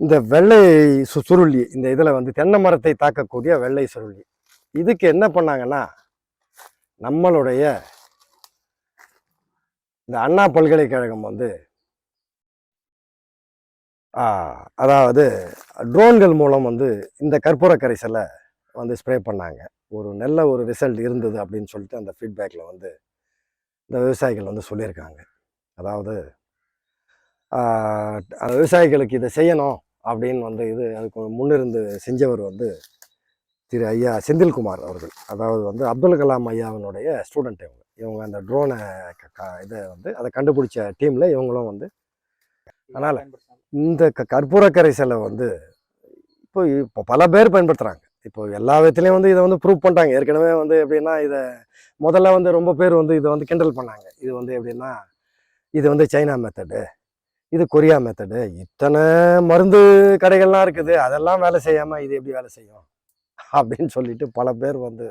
இந்த வெள்ளை சு சுருளி இந்த இதில் வந்து தென்னை மரத்தை தாக்கக்கூடிய வெள்ளை சுருளி. இதுக்கு என்ன பண்ணாங்கன்னா நம்மளுடைய இந்த அண்ணா பல்கலைக்கழகம் வந்து அதாவது ட்ரோன்கள் மூலம் வந்து இந்த கற்பூர கரைசலை வந்து ஸ்ப்ரே பண்ணாங்க. ஒரு நல்ல ஒரு ரிசல்ட் இருந்தது அப்படின்னு சொல்லிட்டு அந்த ஃபீட்பேக்கில் வந்து இந்த விவசாயிகள் வந்து சொல்லியிருக்காங்க. அதாவது விவசாயிகளுக்கு இதை செய்யணும். அப்படின்னு வந்து இது அதுக்கு முன்னிருந்து செஞ்சவர் வந்து திரு ஐயா செந்தில்குமார் அவர்கள். அதாவது வந்து அப்துல் கலாம் ஐயாவினுடைய ஸ்டூடெண்ட் இவங்க. இவங்க அந்த ட்ரோனை இதை வந்து அதை கண்டுபிடிச்ச டீமில் இவங்களும் வந்து அதனால் இந்த க கற்பூர கரைசலை வந்து இப்போ இப்போ பல பேர் பயன்படுத்துகிறாங்க இப்போ எல்லா விதத்துலேயும் வந்து இதை வந்து ப்ரூவ் பண்ணிட்டாங்க. ஏற்கனவே வந்து எப்படின்னா இதை முதல்ல வந்து ரொம்ப பேர் வந்து இதை வந்து கிண்டல் பண்ணாங்க. இது வந்து எப்படின்னா இது வந்து சைனா மெத்தடு இது கொரியா மெத்தடு இத்தனை மருந்து கடைகள்லாம் இருக்குது. அதெல்லாம் வேலை செய்யாமல் இது எப்படி வேலை செய்யும்? அப்படின்னு சொல்லிட்டு பல பேர் வந்து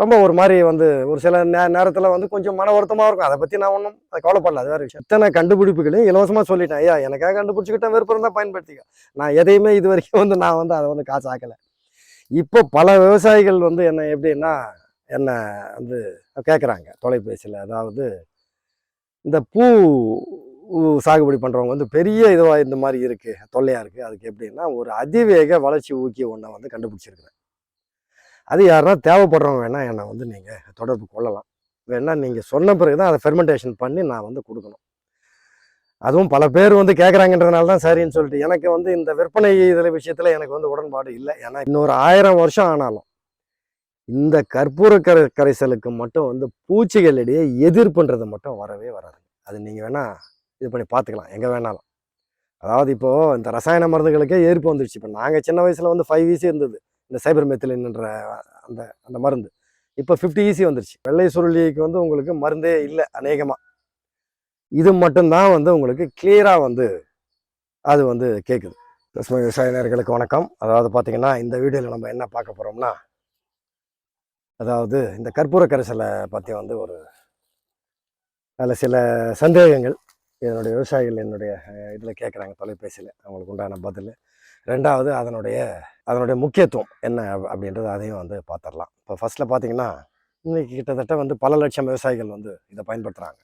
ரொம்ப ஒரு மாதிரி வந்து ஒரு சில நே நேரத்தில் வந்து கொஞ்சம் மன வருத்தமாக இருக்கும். அதை பற்றி நான் ஒன்றும் அதை கவலைப்படல. அது வேறு விஷயம். இத்தனை கண்டுபிடிப்புகளையும் இலவசமாக சொல்லிட்டேன். ஐயா எனக்காக கண்டுபிடிச்சிக்கிட்டேன் விருப்பம் தான் பயன்படுத்திக்க. நான் எதையுமே இது வரைக்கும் வந்து நான் வந்து அதை வந்து காசு ஆக்கலை. இப்போ பல விவசாயிகள் வந்து என்ன எப்படின்னா என்ன வந்து கேட்குறாங்க தொலைபேசியில் அதாவது இந்த பூ சாகுபடி பண்ணுறவங்க வந்து பெரிய இதுவாக இந்த மாதிரி இருக்குது தொல்லையாக இருக்குது அதுக்கு எப்படின்னா ஒரு அதிவேக வளர்ச்சி ஊக்கிய ஒன்றை வந்து கண்டுபிடிச்சிருக்கிறேன். அது யாருன்னா தேவைப்படுறவங்க வேணால் என்னை வந்து நீங்கள் தொடர்பு கொள்ளலாம். வேணால் நீங்கள் சொன்ன பிறகு தான் அதை ஃபெர்மெண்டேஷன் பண்ணி நான் வந்து கொடுக்கணும். அதுவும் பல பேர் வந்து கேட்குறாங்கன்றதுனால தான் சரின்னு சொல்லிட்டு எனக்கு வந்து இந்த விற்பனை இதில் விஷயத்தில் எனக்கு வந்து உடன்பாடு இல்லை. ஏன்னா இன்னொரு ஆயிரம் வருஷம் ஆனாலும் இந்த கற்பூர கரை கரைசலுக்கு மட்டும் வந்து பூச்சிகளிடையே எதிர்ப்புன்றது மட்டும் வரவே வராது. அது நீங்கள் வேணால் இது பண்ணி பார்த்துக்கலாம் எங்கே வேணாலும். அதாவது இப்போது இந்த ரசாயன மருந்துகளுக்கே ஏற்பு வந்துடுச்சு இப்போ நாங்கள் சின்ன வயசில் வந்து ஃபைவ் ஈஸி இருந்தது. இந்த சைபர் மெத்திலின்ன்ற அந்த அந்த மருந்து. இப்போ ஃபிஃப்டி ஈஸி வந்துருச்சு. வெள்ளை சுருளிக்கு வந்து உங்களுக்கு மருந்தே இல்லை அநேகமாக இது மட்டும்தான் வந்து உங்களுக்கு கிளியராக வந்து அது வந்து கேட்குது பசுமை விவசாயினர்களுக்கு வணக்கம். அதாவது பார்த்தீங்கன்னா இந்த வீடியோவில் நம்ம என்ன பார்க்க போகிறோம்னா அதாவது இந்த கற்பூர கரைசலை பற்றி வந்து ஒரு அதில் சில சந்தேகங்கள். என்னுடைய விவசாயிகள் என்னுடைய இதில் கேட்குறாங்க தொலைபேசியில். அவங்களுக்கு உண்டான பதில். ரெண்டாவது அதனுடைய அதனுடைய முக்கியத்துவம் என்ன அப்படின்றது அதையும் வந்து பார்த்துடலாம் இப்போ ஃபர்ஸ்ட்டில் பார்த்தீங்கன்னா இன்றைக்கி கிட்டத்தட்ட வந்து பல லட்சம் விவசாயிகள் வந்து இதை பயன்படுத்துகிறாங்க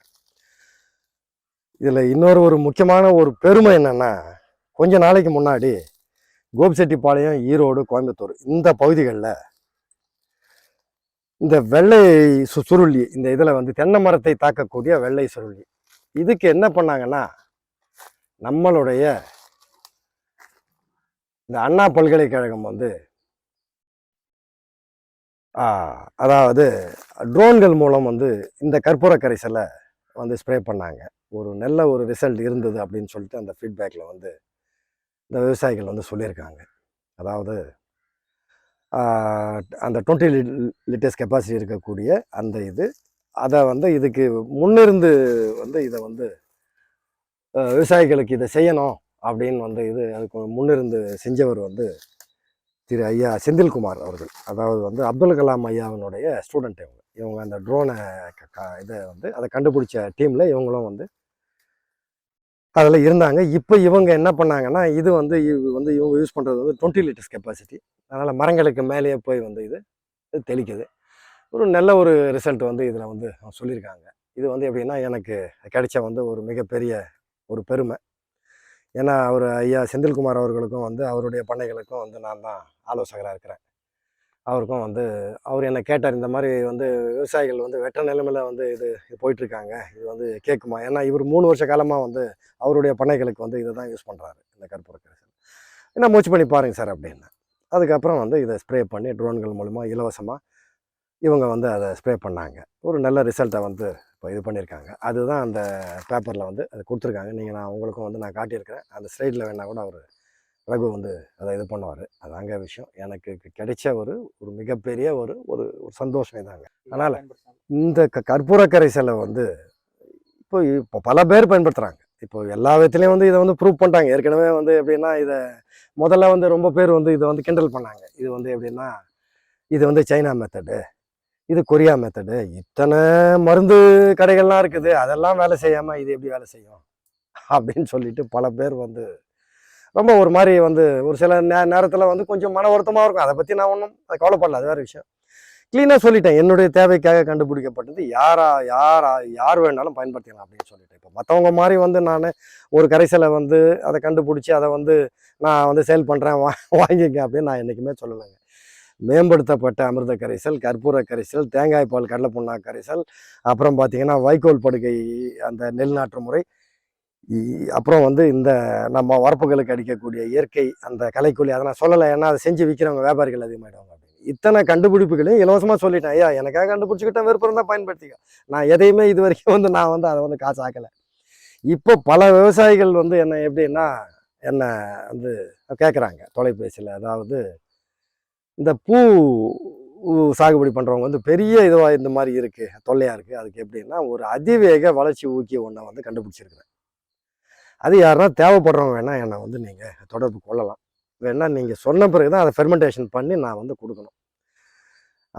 இதில் இன்னொரு ஒரு முக்கியமான ஒரு பெருமை என்னென்னா கொஞ்ச நாளைக்கு முன்னாடி கோபிச்செட்டிப்பாளையம் ஈரோடு கோயம்புத்தூர் இந்த பகுதிகளில் இந்த வெள்ளை சு சுருளி இந்த இதில் வந்து தென்னை மரத்தை தாக்கக்கூடிய வெள்ளை சுருளி இதுக்கு என்ன பண்ணாங்கன்னா நம்மளுடைய இந்த அண்ணா பல்கலைக்கழகம் வந்து அதாவது ட்ரோன்கள் மூலம் வந்து இந்த கற்பூர கரைசலை வந்து ஸ்ப்ரே பண்ணாங்க. ஒரு நல்ல ஒரு ரிசல்ட் இருந்தது அப்படின்னு சொல்லிட்டு அந்த ஃபீட்பேக்கில் வந்து இந்த விவசாயிகள் வந்து சொல்லியிருக்காங்க. அதாவது அந்த டுவெண்ட்டி லிட்டர்ஸ் கெப்பாசிட்டி இருக்கக்கூடிய அந்த இது அதை வந்து இதுக்கு முன்னிருந்து வந்து இதை வந்து விவசாயிகளுக்கு இதை செய்யணும் அப்படின்னு வந்து இது அதுக்கு முன்னிருந்து செஞ்சவர் வந்து திரு ஐயா செந்தில்குமார் அவர்கள். அதாவது வந்து அப்துல் கலாம் ஐயாவினுடைய ஸ்டூடெண்ட் இவங்க. இவங்க அந்த ட்ரோனை இதை வந்து அதை கண்டுபிடிச்ச டீமில் இவங்களும் வந்து அதில் இருந்தாங்க. இப்போ இவங்க என்ன பண்ணாங்கன்னா இது வந்து இது வந்து இவங்க யூஸ் பண்ணுறது வந்து டுவெண்ட்டி லிட்டர்ஸ் கெப்பாசிட்டி அதனால் மரங்களுக்கு மேலேயே போய் வந்து இது தெளிக்குது. ஒரு நல்ல ஒரு ரிசல்ட் வந்து இதில் வந்து அவங்க சொல்லியிருக்காங்க இது வந்து எப்படின்னா எனக்கு கிடைச்ச வந்து ஒரு மிகப்பெரிய ஒரு பெருமை. ஏன்னா அவர் ஐயா செந்தில்குமார் அவர்களுக்கும் வந்து அவருடைய பண்ணைகளுக்கும் வந்து நான் தான் ஆலோசகராக இருக்கிறேன். அவருக்கும் வந்து அவர் என்னை கேட்டார் இந்த மாதிரி வந்து விவசாயிகள் வந்து வெட்ட நிலைமையில் வந்து இது போயிட்டுருக்காங்க. இது வந்து கேட்குமா? ஏன்னா இவர் மூணு வருஷ காலமாக வந்து அவருடைய பண்ணைகளுக்கு வந்து இதை தான் யூஸ் பண்ணுறாரு இந்த கற்பூர கரைசல். என்ன மூச்சு பண்ணி பாருங்க சார் அப்படின்னு. அதுக்கப்புறம் வந்து இதை ஸ்ப்ரே பண்ணி ட்ரோன்கள் மூலிமா இலவசமாக இவங்க வந்து அதை ஸ்ப்ரே பண்ணாங்க. ஒரு நல்ல ரிசல்ட்டை வந்து இப்போ இது பண்ணியிருக்காங்க. அதுதான் அந்த பேப்பரில் வந்து அதை கொடுத்துருக்காங்க. நீங்கள் நான் உங்களுக்கும் வந்து நான் காட்டியிருக்கிறேன். அந்த ஸ்லைடில் வேணால் கூட அவர் ரகு வந்து அதை இது பண்ணுவார். அதாங்க விஷயம். எனக்கு கிடைச்ச ஒரு ஒரு மிகப்பெரிய ஒரு ஒரு ஒரு சந்தோஷம் இதாங்க. அதனால் இந்த க கற்பூர கரைசலை வந்து இப்போ இப்போ பல பேர் பயன்படுத்துகிறாங்க இப்போ எல்லா விதத்துலேயும் வந்து இதை வந்து ப்ரூவ் பண்ணிட்டாங்க. ஏற்கனவே வந்து எப்படின்னா இதை முதல்ல வந்து ரொம்ப பேர் வந்து இதை வந்து கிண்டல் பண்ணாங்க. இது வந்து எப்படின்னா இது வந்து சைனா மெத்தடு இது கொரியா மெத்தடு இத்தனை மருந்து கடைகள்லாம் இருக்குது. அதெல்லாம் வேலை செய்யாமல் இது எப்படி வேலை செய்யும்? அப்படின்னு சொல்லிட்டு பல பேர் வந்து ரொம்ப ஒரு மாதிரி வந்து ஒரு சில நே நேரத்தில் வந்து கொஞ்சம் மன வருத்தமாக இருக்கும். அதை பற்றி நான் ஒன்றும் அதை கவலைப்படல அது வேறு விஷயம். க்ளீனாக சொல்லிட்டேன். என்னுடைய தேவைக்காக கண்டுபிடிக்கப்பட்டது யாரா யாரா யார் வேணாலும் பயன்படுத்திக்கலாம் அப்படின்னு சொல்லிட்டேன். இப்போ மற்றவங்க மாதிரி வந்து நான் ஒரு கரைசலை வந்து அதை கண்டுபிடிச்சி அதை வந்து நான் வந்து சேல் பண்ணுறேன் வா வாங்கிக்க அப்படின்னு நான் என்றைக்குமே சொல்லலைங்க. மேம்படுத்தப்பட்ட அமிர்த கரைசல் கற்பூர கரைசல் தேங்காய் பால் கடலை புண்ணா கரைசல் அப்புறம் பார்த்தீங்கன்னா வைக்கோல் படுகை அந்த நெல் நாற்று முறை. இ- அப்புறம் வந்து இந்த நம்ம வரப்புகளுக்கு அடிக்கக்கூடிய இயற்கை அந்த கலைக்கூலி அதை நான் சொல்லலை. ஏன்னா அதை செஞ்சு விற்கிறவங்க வியாபாரிகள் அதிகமாகிடுவாங்க அப்படின்னு. இத்தனை கண்டுபிடிப்புகளையும் இலவசமாக சொல்லிட்டேன். ஐயா எனக்காக கண்டுபிடிச்சிக்கிட்டேன் விருப்பம் தான் பயன்படுத்திக்க. நான் எதையுமே இது வரைக்கும் வந்து நான் வந்து அதை வந்து காசு ஆக்கலை. இப்போ பல விவசாயிகள் வந்து என்ன எப்படின்னா என்ன வந்து கேட்குறாங்க தொலைபேசியில். அதாவது இந்த பூ சாகுபடி பண்ணுறவங்க வந்து பெரிய இதுவாக இந்த மாதிரி இருக்குது தொல்லையாக இருக்குது அதுக்கு எப்படின்னா ஒரு அதிவேக வளர்ச்சி ஊக்கிய ஒன்றை வந்து கண்டுபிடிச்சிருக்கிறேன் அது யாருன்னா தேவைப்படுறவங்க வேணால் என்னை வந்து நீங்கள் தொடர்பு கொள்ளலாம். வேணால் நீங்கள் சொன்ன பிறகு தான் அதை ஃபெர்மெண்டேஷன் பண்ணி நான் வந்து கொடுக்கணும்.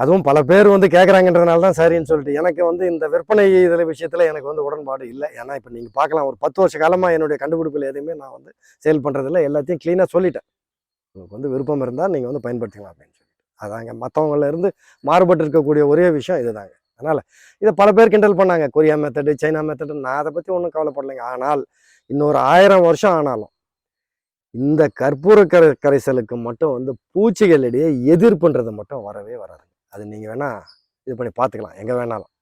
அதுவும் பல பேர் வந்து கேட்குறாங்கன்றதுனால தான் சரின்னு சொல்லிட்டு எனக்கு வந்து இந்த விற்பனை இதில் விஷயத்தில் எனக்கு வந்து உடன்பாடு இல்லை. ஏன்னா இப்போ நீங்கள் பார்க்கலாம் ஒரு பத்து வருஷ காலமாக என்னுடைய கண்டுபிடிப்பில் எதுவுமே நான் வந்து சேல் பண்ணுறதில்ல எல்லாத்தையும் க்ளீனாக சொல்லிட்டேன். உங்களுக்கு வந்து விருப்பம் இருந்தால் நீங்கள் வந்து பயன்படுத்திக்கலாம் அப்படின்னு சொல்லிட்டு. அதாங்க. மற்றவங்களிருந்து மாறுபட்டு இருக்கக்கூடிய ஒரே விஷயம் இதுதாங்க. அதனால் இதை பல பேர் கிண்டல் பண்ணாங்க. கொரியா மெத்தடு சைனா மெத்தடு நான் அதை பற்றி ஒன்றும் கவலைப்படலைங்க. ஆனால் இன்னொரு ஆயிரம் வருஷம் ஆனாலும் இந்த கற்பூர கரை கரைசலுக்கு மட்டும் வந்து பூச்சிகளிடையே எதிர்ப்புன்றது மட்டும் வரவே வராது அது நீங்கள் வேணால் இது பண்ணி பார்த்துக்கலாம் எங்கே வேணாலும்.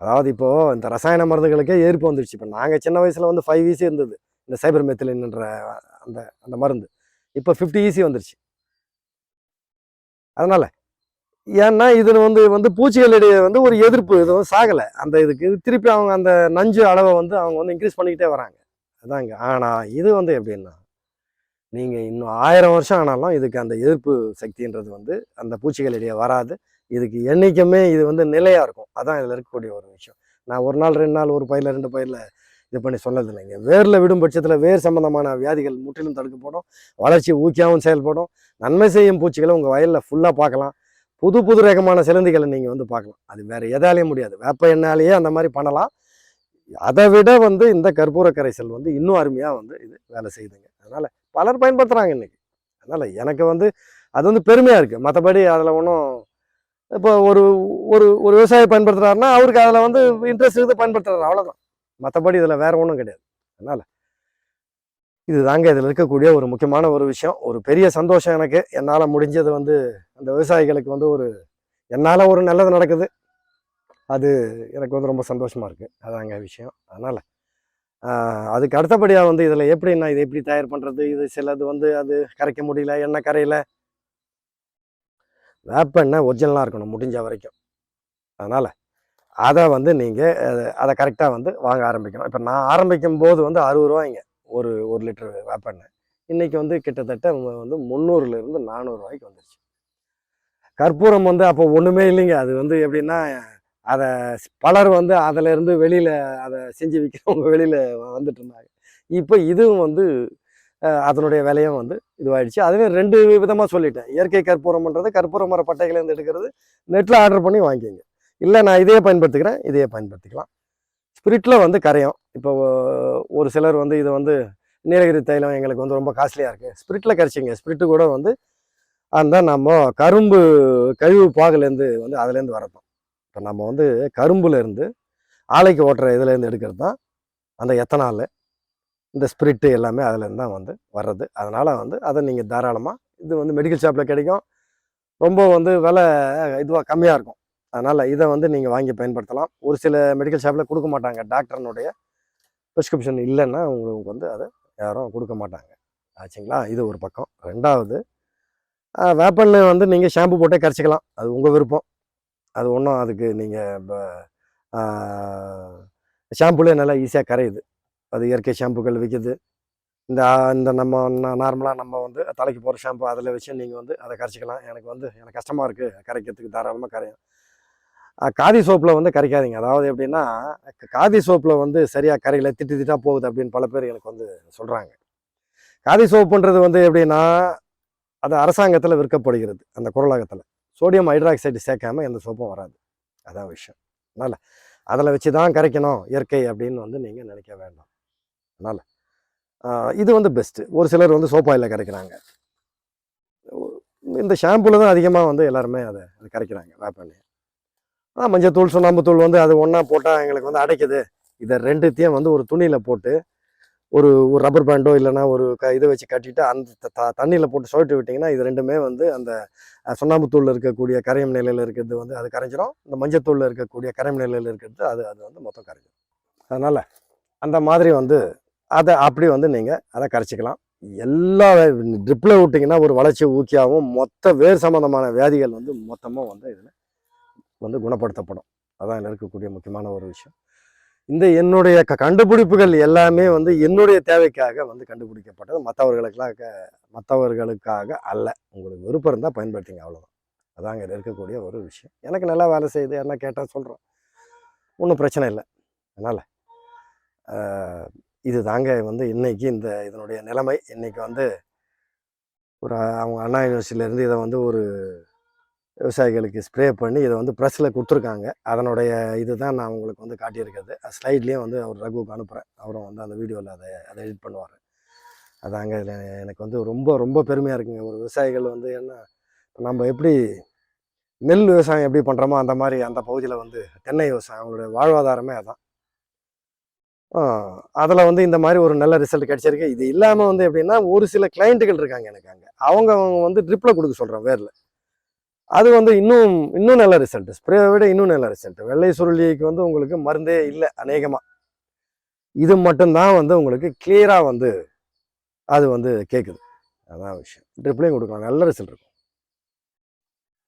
அதாவது இப்போது இந்த ரசாயன மருந்துகளுக்கே எதிர்ப்பு வந்துடுச்சு இப்போ நாங்கள் சின்ன வயசில் வந்து ஃபைவ் ஈஸி இருந்தது. இந்த சைபர் மெத்திலின்ன்ற அந்த அந்த மருந்து. இப்போ ஃபிஃப்டி ஈஸி வந்துருச்சு. அதனால் ஏன்னா இதில் வந்து வந்து பூச்சிகளிடையே வந்து ஒரு எதிர்ப்பு இது வந்து சாகலை. அந்த இதுக்கு திருப்பி அவங்க அந்த நஞ்சு அளவை வந்து அவங்க வந்து இன்க்ரீஸ் பண்ணிக்கிட்டே வராங்க. அதாங்க. ஆனால் இது வந்து எப்படின்னா நீங்கள் இன்னும் ஆயிரம் வருஷம் ஆனாலும் இதுக்கு அந்த எதிர்ப்பு சக்தின்றது வந்து அந்த பூச்சிகளிடையே வராது. இதுக்கு என்றைக்குமே இது வந்து நிலையாக இருக்கும். அதான் இதில் இருக்கக்கூடிய ஒரு விஷயம். நான் ஒரு நாள் ரெண்டு நாள் ஒரு பயிரில் ரெண்டு பயிரில் இது பண்ணி சொன்னது இல்லைங்க வேரில் விடும் பட்சத்தில் வேர் சம்பந்தமான வியாதிகள் முற்றிலும் தடுக்கப்படும். வளர்ச்சி ஊக்கியாகவும் செயல்படும். நன்மை செய்யும் பூச்சிகளை உங்கள் வயலில் ஃபுல்லாக பார்க்கலாம். புது புது ரகமான சிலந்திகளை நீங்கள் வந்து பார்க்கலாம். அது வேறு எதாலையும் முடியாது. வேப்ப எண்ணாலேயே அந்த மாதிரி பண்ணலாம். அதை விட வந்து இந்த கற்பூர கரைசல் வந்து இன்னும் அருமையாக வந்து இது வேலை செய்யுதுங்க. அதனால் பலர் பயன்படுத்துகிறாங்க இன்றைக்கி அதனால் எனக்கு வந்து அது வந்து பெருமையாக இருக்குது மற்றபடி அதில் ஒன்றும் இப்போ ஒரு ஒரு ஒரு விவசாயி பயன்படுத்துகிறாருன்னா அவருக்கு அதில் வந்து இன்ட்ரெஸ்ட் இருக்குது பயன்படுத்துறாரு. அவ்வளோதான் மற்றபடி இதில் வேறு ஒன்றும் கிடையாது. அதனால் இதுதாங்க இதில் இருக்கக்கூடிய ஒரு முக்கியமான ஒரு விஷயம். ஒரு பெரிய சந்தோஷம் எனக்கு. என்னால் முடிஞ்சது வந்து அந்த விவசாயிகளுக்கு வந்து ஒரு என்னால் ஒரு நல்லது நடக்குது. அது எனக்கு வந்து ரொம்ப சந்தோஷமாக இருக்குது அதாங்க விஷயம். அதனால் அதுக்கு அடுத்தபடியாக வந்து இதில் எப்படி நான் இதை எப்படி தயார் பண்ணுறது இது சிலது வந்து அது கரைக்க முடியல எண்ணெய் கரையில. வேப்பெண்ணெய் ஒரிஜினலாக இருக்கணும் முடிஞ்ச வரைக்கும். அதனால் அதை வந்து நீங்கள் அதை கரெக்டாக வந்து வாங்க ஆரம்பிக்கணும். இப்போ நான் ஆரம்பிக்கும் போது வந்து அறுபது ரூபாய்ங்க ஒரு ஒரு லிட்டர் வேப்பெண்ணு. இன்றைக்கி வந்து கிட்டத்தட்ட வந்து முந்நூறுலேருந்து நானூறுரூவாய்க்கு வந்துருச்சு. கற்பூரம் வந்து அப்போ ஒன்றுமே இல்லைங்க. அது வந்து எப்படின்னா அதை பலர் வந்து அதிலேருந்து வெளியில் அதை செஞ்சு விற்கிறவங்க வெளியில் வந்துட்டு இருந்தாங்க. இப்போ இதுவும் வந்து அதனுடைய விலையும் வந்து இதுவாயிடுச்சு. அதுவே ரெண்டு விதமாக சொல்லிட்டேன். இயற்கை கற்பூரம்ன்றது கற்பூர மர பட்டைகள்லேருந்து எடுக்கிறது நெட்டில் ஆர்டர் பண்ணி வாங்கிக்கோங்க. இல்லை நான் இதையே பயன்படுத்திக்கிறேன் இதையே பயன்படுத்திக்கலாம். ஸ்பிரிட்டில் வந்து கரையும். இப்போ ஒரு சிலர் வந்து இது வந்து நீலகிரி தைலம் எங்களுக்கு வந்து ரொம்ப காஸ்ட்லியாக இருக்குது ஸ்பிரிட்டில் கரைச்சிங்க. ஸ்பிரிட்டு கூட வந்து அந்த நம்ம கரும்பு கழிவு பாகுலேருந்து வந்து அதுலேருந்து வரப்போம் இப்போ நம்ம வந்து கரும்புலேருந்து ஆலைக்கு ஓட்டுற இதுலேருந்து எடுக்கிறது தான் அந்த எத்தனால். இந்த ஸ்பிரிட்டு எல்லாமே அதுலேருந்து தான் வந்து வர்றது. அதனால் வந்து அதை நீங்கள் தாராளமாக இது வந்து மெடிக்கல் ஷாப்பில் கிடைக்கும். ரொம்ப வந்து விலை இதுவாக கம்மியாக இருக்கும். அதனால் இதை வந்து நீங்கள் வாங்கி பயன்படுத்தலாம். ஒரு சில மெடிக்கல் ஷாப்பில் கொடுக்க மாட்டாங்க. டாக்டர்னுடைய ப்ரிஸ்கிரிப்ஷன் இல்லைன்னா உங்களுக்கு வந்து அதை யாரும் கொடுக்க மாட்டாங்க. ஆச்சுங்களா? இது ஒரு பக்கம். ரெண்டாவது ஆஹ், வேப்பெண்ணெய் வந்து நீங்கள் ஷாம்பு போட்டே கரைச்சிக்கலாம். அது உங்கள் விருப்பம். அது ஒன்றும் அதுக்கு நீங்கள் இப்போ ஷாம்புலே நல்லா ஈஸியாக கரையுது. அது இயற்கை ஷாம்புகள் விற்கிது இந்த இந்த நம்ம நார்மலாக நம்ம வந்து தலைக்கு போகிற ஷாம்பு அதில் வச்சு நீங்கள் வந்து அதை கரைச்சிக்கலாம். எனக்கு வந்து எனக்கு கஷ்டமாக இருக்குது கரைக்கிறதுக்கு தாராளமாக கரையும் காதி சோப்பில் வந்து கரைக்காதீங்க. அதாவது எப்படின்னா காதி சோப்பில் வந்து சரியாக கரையில் திட்டு திட்டாக போகுது அப்படின்னு பல பேர் எனக்கு வந்து சொல்கிறாங்க காதி சோப்புன்றது வந்து எப்படின்னா அது அரசாங்கத்தில் விற்கப்படுகிறது அந்த குரலகத்தில். சோடியம் ஹைட்ராக்சைடு சேர்க்காம எந்த சோப்பும் வராது. அதான் விஷயம். அதனால் அதில் வச்சு தான் கரைக்கணும் இயற்கை அப்படின்னு வந்து நீங்கள் நினைக்க வேண்டாம். அதனால் இது வந்து பெஸ்ட்டு ஒரு சிலர் வந்து சோப்பாயில் கரைக்கிறாங்க. இந்த ஷாம்புல தான் அதிகமாக வந்து எல்லாருமே அதை அதை கரைக்கிறாங்க வேப்பெண்ணெய் ஆனால் மஞ்சத்தூள் சுண்ணாம்புத்தூள் வந்து அது ஒன்றா போட்டால் எங்களுக்கு வந்து அடைக்குது. இதை ரெண்டுத்தையும் வந்து ஒரு துணியில் போட்டு ஒரு ஒரு ரப்பர் பேண்டோ இல்லைன்னா ஒரு க இதை வச்சு கட்டிட்டு அந்த த தண்ணியில் போட்டு சுழட்டி விட்டிங்கன்னா இது ரெண்டுமே வந்து அந்த சுண்ணாம்புத்தூளில் இருக்கக்கூடிய கரையம் நிலையில் இருக்கிறது வந்து அது கரைஞ்சிரும். இந்த மஞ்சத்தூளில் இருக்கக்கூடிய கரையம் நிலையில் இருக்கிறது அது அது வந்து மொத்தம் கரைஞ்சிடும் அதனால் அந்த மாதிரி வந்து அதை அப்படி வந்து நீங்கள் அதை கரைச்சிக்கலாம். எல்லா ட்ரிப்பில் விட்டிங்கன்னா ஒரு வளர்ச்சி ஊக்கியாகவும் மொத்த வேர் சம்மந்தமான வியாதிகள் வந்து மொத்தமாக வந்து இதில் வந்து குணப்படுத்தப்படும். அதான் இதில் இருக்கக்கூடிய முக்கியமான ஒரு விஷயம். இந்த என்னுடைய க கண்டுபிடிப்புகள் எல்லாமே வந்து என்னுடைய தேவைக்காக வந்து கண்டுபிடிக்கப்பட்டது. மற்றவர்களுக்காக மற்றவர்களுக்காக அல்ல. உங்களுக்கு விருப்பம் இருந்தால் பயன்படுத்திங்க அவ்வளோதான் அதாங்க இதில் இருக்கக்கூடிய ஒரு விஷயம். எனக்கு நல்லா வேலை செய்யுது என்ன கேட்டால் சொல்கிறோம் ஒன்றும் பிரச்சனை இல்லை. அதனால் இது தாங்க வந்து இன்றைக்கி இந்த இதனுடைய நிலைமை. இன்றைக்கி வந்து ஒரு அவங்க அண்ணா யூனிவர்சிட்டியிலேருந்து இதை வந்து ஒரு விவசாயிகளுக்கு ஸ்ப்ரே பண்ணி இதை வந்து ப்ரெஸ்ஸில் கொடுத்துருக்காங்க. அதனுடைய இதுதான் நான் உங்களுக்கு வந்து காட்டியிருக்கிறது. ஸ்லைட்லேயும் வந்து அவர் ரகுவுக்கு அனுப்புகிறேன் அவரும் வந்து அந்த வீடியோவில் அதை அதை எடிட் பண்ணுவார். அதாங்க இதில் எனக்கு வந்து ரொம்ப ரொம்ப பெருமையாக இருக்குங்க. ஒரு விவசாயிகள் வந்து என்ன நம்ம எப்படி நெல் விவசாயம் எப்படி பண்ணுறோமோ அந்த மாதிரி அந்த பகுதியில் வந்து தென்னை விவசாயம் அவங்களுடைய வாழ்வாதாரமே அதான். அதில் வந்து இந்த மாதிரி ஒரு நல்ல ரிசல்ட் கிடைச்சிருக்கு. இது இல்லாமல் வந்து எப்படின்னா ஒரு சில கிளைண்ட்டுகள் இருக்காங்க எனக்கு அங்கே. அவங்க அவங்க வந்து ட்ரிப்பில் கொடுக்க சொல்கிறேன் வேரில். அது வந்து இன்னும் இன்னும் நல்ல ரிசல்ட் ஸ்ப்ரேவை விட இன்னும் நல்ல ரிசல்ட் வெள்ளை சுருளிக்கு வந்து உங்களுக்கு மருந்தே இல்லை அநேகமாக இது மட்டும்தான் வந்து உங்களுக்கு கிளியராக வந்து அது வந்து கேட்குது அதான் விஷயம். ட்ரிப்லையும் கொடுக்கலாம். நல்ல ரிசல்ட் இருக்கும்.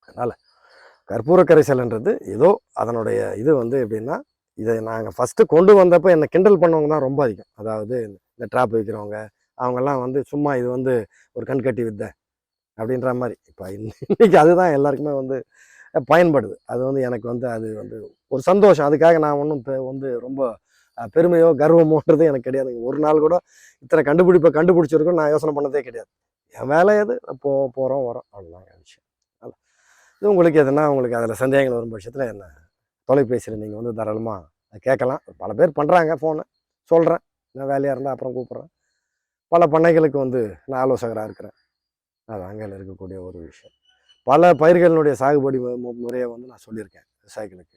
அதனால் கற்பூர கரைசல்ன்றது ஏதோ அதனுடைய இது வந்து எப்படின்னா இதை நாங்கள் ஃபஸ்ட்டு கொண்டு வந்தப்போ என்னை கிண்டல் பண்ணவங்க தான் ரொம்ப அதிகம். அதாவது இந்த ட்ராப் வைக்கிறவங்க அவங்கெல்லாம் வந்து சும்மா இது வந்து ஒரு கண்கட்டி வித்தை. அப்படின்ற மாதிரி இப்போ இன்னைக்கு அதுதான் எல்லாருக்குமே வந்து பயன்படுது. அது வந்து எனக்கு வந்து அது வந்து ஒரு சந்தோஷம். அதுக்காக நான் ஒன்றும் வந்து ரொம்ப பெருமையோ கர்வமோன்றது எனக்கு கிடையாதுங்க ஒரு நாள் கூட இத்தனை கண்டுபிடிப்பை கண்டுபிடிச்சிருக்கோம் நான் யோசனை பண்ணதே கிடையாது. என் வேலை எது? போ போகிறோம் வரோம். அவ்வளோதாங்க விஷயம். அதான். இது உங்களுக்கு எதுனா உங்களுக்கு அதில் சந்தேகங்கள் வரும் பட்சத்தில் என்ன தொலைபேசியில் நீங்கள் வந்து தாராளமாக கேட்கலாம். பல பேர் பண்ணுறாங்க ஃபோனு. சொல்கிறேன் நான் வேலையாக இருந்தால் அப்புறம் கூப்பிட்றேன். பல பண்ணைகளுக்கு வந்து நான் ஆலோசகராக இருக்கிறேன். அது அங்கே இருக்கக்கூடிய ஒரு விஷயம். பல பயிர்களினுடைய சாகுபடி மு- முறையை வந்து நான் சொல்லியிருக்கேன் விவசாயிகளுக்கு.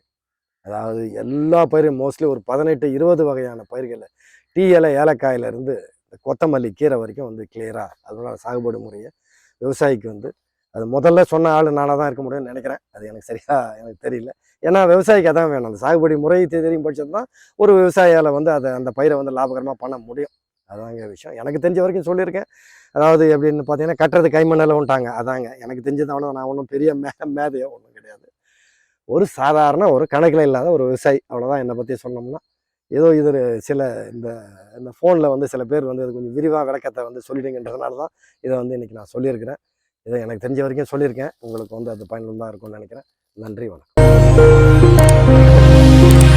அதாவது எல்லா பயிரும் மோஸ்ட்லி ஒரு பதினெட்டு இருபது வகையான பயிர்களை டீ இலை ஏலக்காயிலேருந்து கொத்தமல்லி கீரை வரைக்கும் வந்து கிளியராக அதோட சாகுபடி முறையை விவசாயிக்கு வந்து அது முதல்ல சொன்ன ஆள் நானாக தான் இருக்க முடியும்னு நினைக்கிறேன். அது எனக்கு சரியாக எனக்கு தெரியல. ஏன்னா விவசாயிக்கு அதான் வேணும். அந்த சாகுபடி முறை தெரியும் பட்சம் தான் ஒரு விவசாயியால் வந்து அதை அந்த பயிரை வந்து லாபகரமாக பண்ண முடியும். அதாங்க விஷயம். எனக்கு தெரிஞ்ச வரைக்கும் சொல்லியிருக்கேன். அதாவது எப்படின்னு பார்த்தீங்கன்னா கட்டுறது கைமண்ணில் விட்டாங்க அதாங்க. எனக்கு தெரிஞ்சது அவ்வளோ நான் ஒன்றும் பெரிய மே மேதையோ ஒன்றும் கிடையாது. ஒரு சாதாரண ஒரு கணக்கில் இல்லாத ஒரு விவசாயி. அவ்வளோதான் என்னை பற்றி சொன்னோம்னா ஏதோ இது ஒரு சில இந்த இந்த ஃபோனில் வந்து சில பேர் வந்து அது கொஞ்சம் விரிவாக விளக்கத்தை வந்து சொல்லிடுங்கன்றதுனால தான் இதை வந்து இன்றைக்கி நான் சொல்லியிருக்கிறேன். இதை எனக்கு தெரிஞ்ச வரைக்கும் சொல்லியிருக்கேன். உங்களுக்கு வந்து அது பயனுள்ளதாக இருக்கும்னு நினைக்கிறேன். நன்றி வணக்கம்.